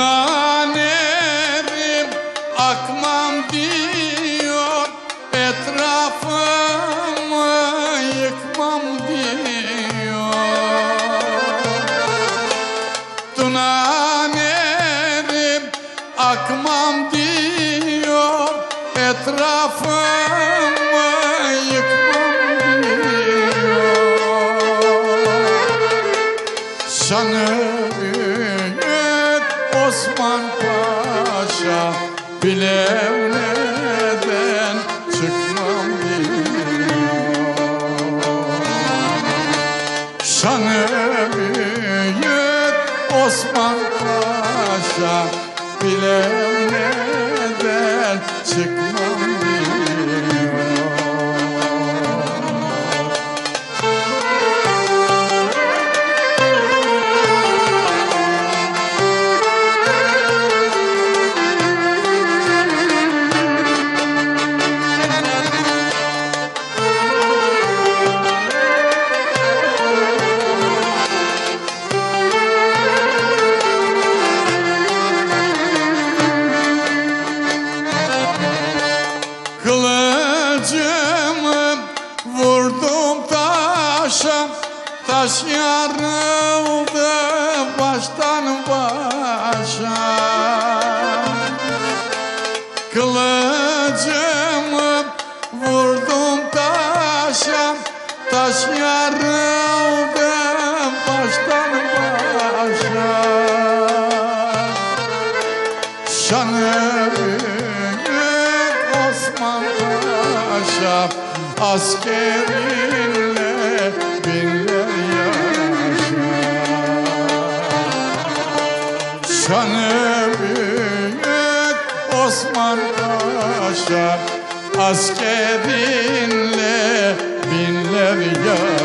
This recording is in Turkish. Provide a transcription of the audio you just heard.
Nanevim akmam diyor Etrafımı yıkmam diyor. Tunanevim akmam diyor Etrafımı yıkmam diyor. Sanırım Osman Paşa Bilevleden çıkmam Şanı büyük Osman Paşa Bilevleden çıkmam taşa Taş yarıldı baştan başa. Kılıcımı vurdum taşa Taş yarıldı baştan başa. Şanı büyük Osman Paşa Askerinle Şanı büyük Osman Paşa Askerinle binler yaşar